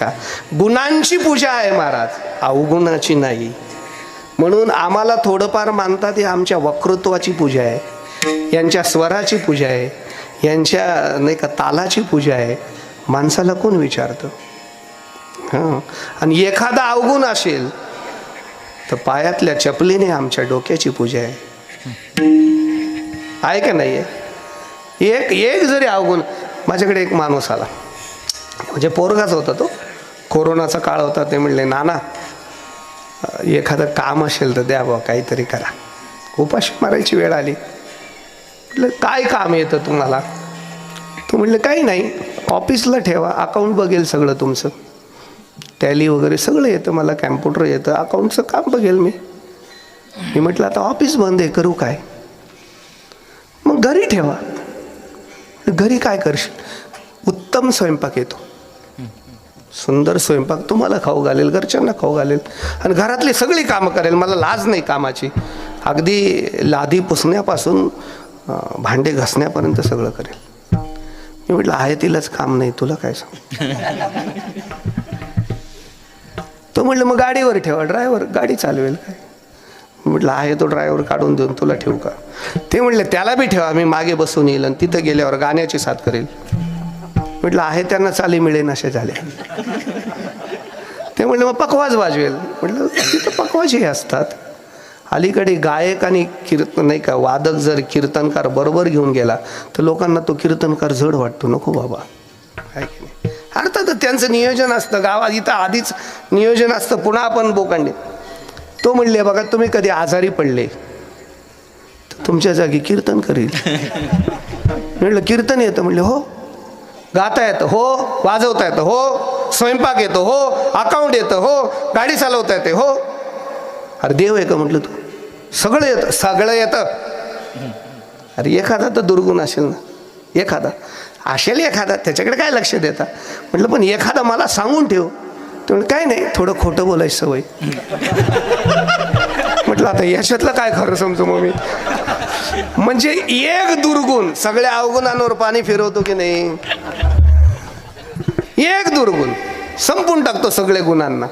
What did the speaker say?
का? गुणांची पूजा आहे महाराज. अवगुणाची नाही. म्हणून आम्हाला थोडंफार मानतात ही आमच्या वक्तृत्वाची पूजा आहे. यांच्या स्वराची पूजा आहे. यांच्या नाही का तालाची पूजा आहे. माणसाला कोण विचारतं? हां? आणि एखादा अवगुण असेल तर पायातल्या चपलीने आमच्या डोक्याची पूजा आहे. आहे का नाही? आहे एक एक जरी अवगुण माझ्याकडे एक माणूस आला. म्हणजे पोरगाच होता तो. कोरोनाचा काळ होता ते म्हणले नाना एखादं काम असेल तर द्या बा काहीतरी करा. उपाशी मारायची वेळ आली. म्हटलं काय काम येतं तुम्हाला? तो म्हणलं काही नाही ऑफिसला ठेवा अकाउंट बघेल सगळं तुमचं. टॅली वगैरे सगळं येतं मला कॅम्प्युटर येतं अकाउंटचं काम बघेल मी. मी म्हटलं आता ऑफिस बंद आहे करू काय? मग घरी ठेवा. घरी काय करशील? उत्तम स्वयंपाक येतो. सुंदर स्वयंपाक. तुम्हाला खाऊ घालेल घरच्यांना खाऊ घालेल. आणि घरातली सगळी कामं करेल. मला लाज नाही कामाची. अगदी लादी पुसण्यापासून भांडे घासण्यापर्यंत सगळं करेल. मी म्हटलं आहे तिलाच काम नाही तुला काय सांग? तो म्हटलं मग गाडीवर ठेवा ड्रायव्हर गाडी चालवेल काय? म्हटलं आहे तो ड्रायव्हर काढून देऊन तुला ठेवू का? ते म्हटले त्याला बी ठेवा मी मागे बसून येईल आणि तिथं गेल्यावर गाण्याची साथ करेल. म्हटलं आहे त्यांना चाली मिळेन अशा झाल्या. ते म्हटलं मग पकवाज वाजवेल. म्हटलं तिथं पकवाजही असतात. अलीकडे गायक आणि कीर्तन नाही का वादक जर कीर्तनकार बरोबर घेऊन गेला तर लोकांना तो कीर्तनकार जड वाटतो. नको बाबा. काय की नाही? अर्थात त्यांचं नियोजन असतं. गावात इथं आधीच नियोजन असतं. पुन्हा आपण बोकांडे. तो म्हणले बघा तुम्ही कधी आजारी पडले तर तुमच्या जागी कीर्तन करील. म्हटलं कीर्तन येतं. म्हणले हो. गाता येतं हो वाजवता येतं हो स्वयंपाक येतो हो अकाउंट येतं हो गाडी चालवता येते हो. अरे देव आहे का म्हटलं तू? सगळं येतं सगळं येतं. अरे एखादा तर दुर्गुण असेल ना. एखादा. असेल एखादा त्याच्याकडे काय लक्ष देता? म्हटलं पण एखादा मला सांगून ठेव. ते म्हणलं काय नाही थोडं खोटं बोलायची सवय. म्हटलं आता याच्यातलं काय खरं समजू मग मी? म्हणजे एक दुर्गुण सगळ्या अवगुणांवर पाणी फिरवतो की नाही? एक दुर्गुण. संपून टाकतो सगळे गुणांना.